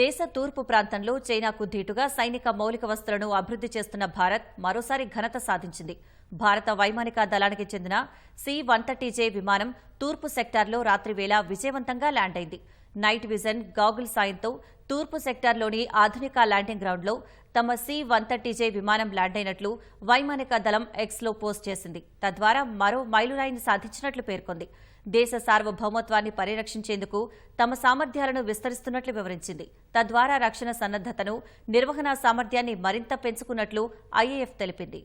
దేశ తూర్పు ప్రాంతంలో చైనాకు ధీటుగా సైనిక మౌలిక వస్తువులను అభివృద్ది చేస్తున్న భారత్ మరోసారి ఘనత సాధించింది. భారత వైమానిక దళానికి చెందిన సి వన్ జే విమానం తూర్పు సెక్టార్లో రాత్రివేళ విజయవంతంగా ల్యాండ్ అయింది నైట్ విజన్ గాగుల్ సాయంతో తూర్పు సెక్టార్లోని ఆధునిక ల్యాండింగ్ గ్రౌండ్లో తమ సి వన్ థర్టీజే విమానం ల్యాండ్ అయినట్లు వైమానిక దళం ఎక్స్లో పోస్ట్ చేసింది. తద్వారా మరో మైలురాయిని సాధించినట్లు పేర్కొంది. దేశ సార్వభౌమత్వాన్ని పరిరక్షించేందుకు తమ సామర్థ్యాలను విస్తరిస్తున్నట్లు వివరించింది. తద్వారా రక్షణ సన్నద్దతను నిర్వహణ సామర్థ్యాన్ని మరింత పెంచుకున్నట్లు ఐఏఎఫ్ తెలిపింది.